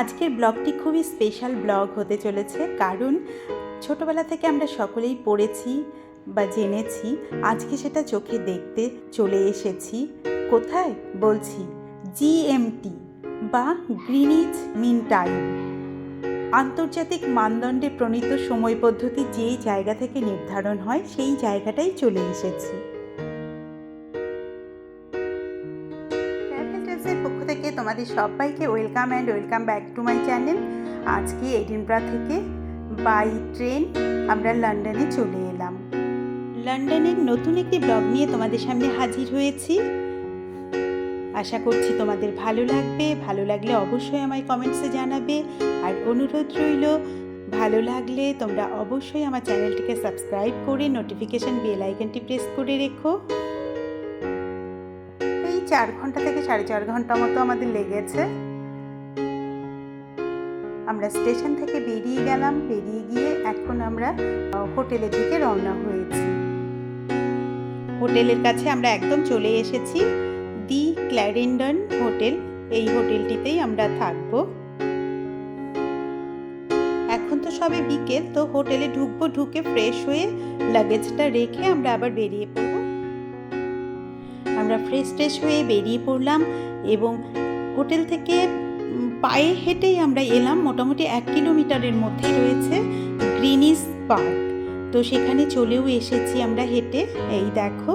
আজকের ব্লগটি খুবই স্পেশাল ব্লগ হতে চলেছে, কারণ ছোটবেলা থেকে আমরা সকলেই পড়েছি বা জেনেছি, আজকে সেটা চোখে দেখতে চলে এসেছি। কোথায়? বলছি জিএমটি বা গ্রিনিজ মিন টাইম আন্তর্জাতিক মানদণ্ডে প্রণীত সময় পদ্ধতি যেই জায়গা থেকে নির্ধারণ হয়, সেই জায়গাটাই চলে এসেছি। থেকে তোমাদের সবাইকে welcome and welcome back to my channel. আজকে এডিনব্রা থেকে বাই ট্রেন আমরা লন্ডনে চলে এলাম। লন্ডনের নতুন একটি ব্লগ নিয়ে তোমাদের সামনে হাজির হয়েছি। আশা করছি তোমাদের ভালো লাগবে। ভালো লাগলে অবশ্যই আমায় কমেন্টসে জানাবে। আর অনুরোধ রইল, ভালো লাগলে তোমরা অবশ্যই আমার চ্যানেলটিকে সাবস্ক্রাইব করে নোটিফিকেশান বেল আইকনটি প্রেস করে রেখো। চার ঘণ্টা থেকে সাড়ে চার ঘণ্টা মতো আমাদের লেগেছে। আমরা স্টেশন থেকে বেরিয়ে গেলাম, বেরিয়ে গিয়ে এখন আমরা হোটেলের দিকে রওনা হয়েছি। হোটেলের কাছে আমরা একদম চলে এসেছি, দি ক্ল্যারেন্ডন হোটেল। এই হোটেলটিতেই আমরা থাকব। এখন তো সবে বিকেল, তো হোটেলে ঢুকবো, ঢুকে ফ্রেশ হয়ে লাগেজটা রেখে আমরা আবার বেরিয়ে পড়ব। আমরা ফ্রেশ ট্রেশ হয়ে বেরিয়ে পড়লাম এবং হোটেল থেকে পায়ে হেঁটেই আমরা এলাম। মোটামুটি এক কিলোমিটারের মধ্যে রয়েছে গ্রিনিস পার্ক। তো সেখানে চলেও এসেছি আমরা হেঁটে। এই দেখো।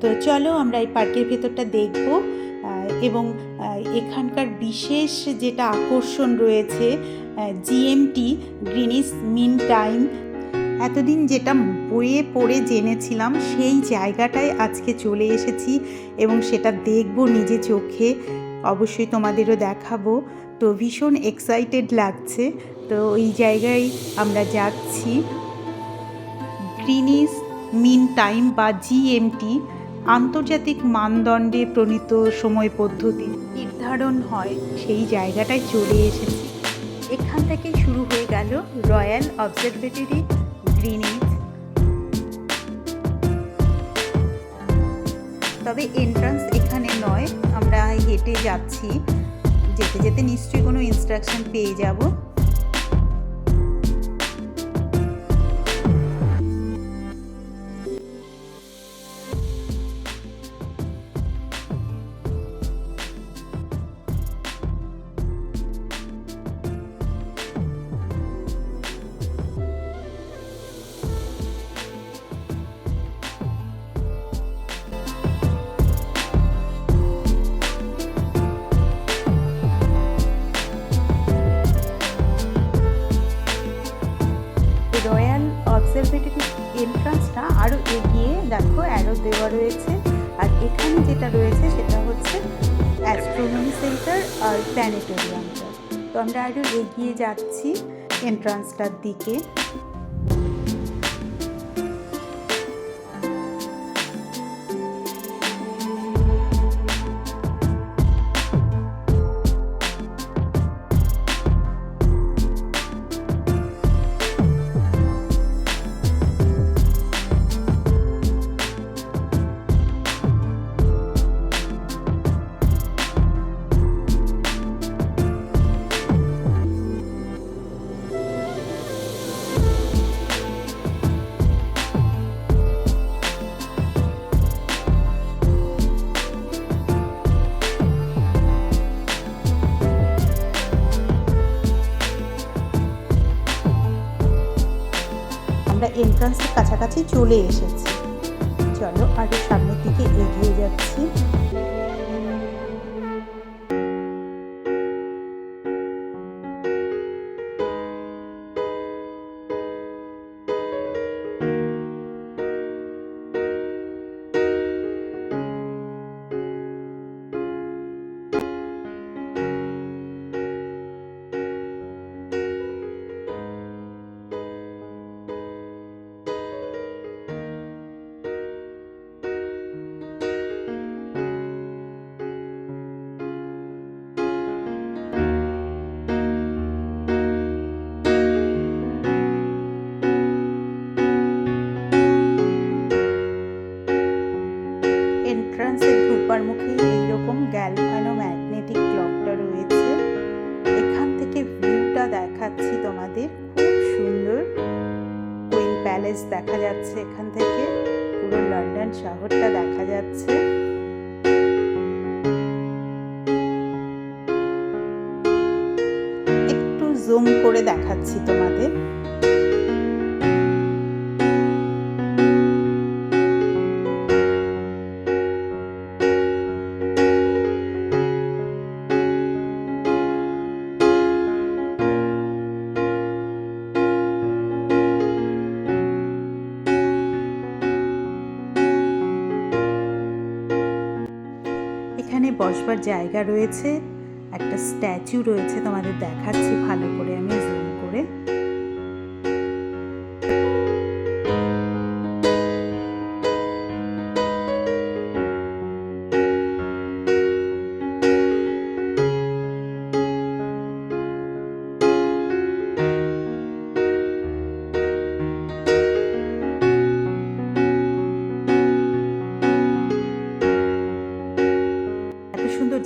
তো চলো আমরা এই পার্কের ভেতরটা দেখব। এবং এখানকার বিশেষ যেটা আকর্ষণ রয়েছে জিএমটি গ্রিনিস মিন টাইম এতদিন যেটা বইয়ে পড়ে জেনেছিলাম, সেই জায়গাটায় আজকে চলে এসেছি এবং সেটা দেখব নিজে চোখে। অবশ্যই তোমাদেরও দেখাবো। তো ভীষণ এক্সাইটেড লাগছে। তো এই জায়গায় আমরা যাচ্ছি। গ্রিনিস মিন টাইম বা জিএমটি আন্তর্জাতিক মানদণ্ডে প্রণীত সময় পদ্ধতি নির্ধারণ হয়। সেই জায়গাটায় চলে এসেছি। এখান থেকে শুরু হয়ে গেল রয়্যাল অবজারভেটরি গ্রিনিজ তবে এন্ট্রান্স এখানে নয়, আমরা হেঁটে যাচ্ছি। যেতে যেতে নিশ্চয়ই কোনো ইনস্ট্রাকশন পেয়ে যাব। রয়্যাল অবজারভেটরি এন্ট্রান্সটা আরও এগিয়ে দেখো অ্যারো দেওয়া রয়েছে। আর এখানে যেটা রয়েছে সেটা হচ্ছে অ্যাস্ট্রোনমি সেন্টার আর প্ল্যানেটোরিয়ামটা তো আমরা আরও এগিয়ে যাচ্ছি এন্ট্রান্সটার দিকে। আমরা এন্ট্রান্সের কাছাকাছি চলে এসেছি। চলো আরও সামনের দিকে এগিয়ে যাচ্ছি। এন্ট্রান্সের ঢুকবার মুখে এইরকম গ্যালভানো ম্যাগনেটিক ক্লকটা রয়েছে। এখান থেকে ভিউটা দেখাচ্ছি তোমাদের। খুব সুন্দর কুইন প্যালেস দেখা যাচ্ছে এখান থেকে। পুরো লন্ডন শহরটা দেখা যাচ্ছে। একটু জুম করে দেখাচ্ছি তোমাদের। বসবার জায়গা রয়েছে একটা স্ট্যাচু রয়েছে তোমাদের দেখাচ্ছি ভালো করে আমি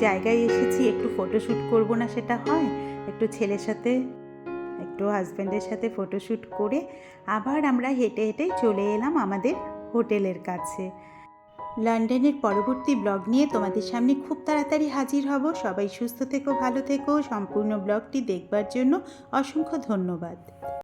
জায়গায় এসেছি, একটু ফটোশ্যুট করব না সেটা হয়? একটু ছেলের সাথে, একটু হাজব্যান্ডের সাথে ফটোশ্যুট করে আবার আমরা হেঁটে হেঁটে চলে এলাম আমাদের হোটেলের কাছে। লন্ডনের পরবর্তী ব্লগ নিয়ে তোমাদের সামনে খুব তাড়াতাড়ি হাজির হব। সবাই সুস্থ থেকো, ভালো থেকো। সম্পূর্ণ ব্লগটি দেখবার জন্য অসংখ্য ধন্যবাদ।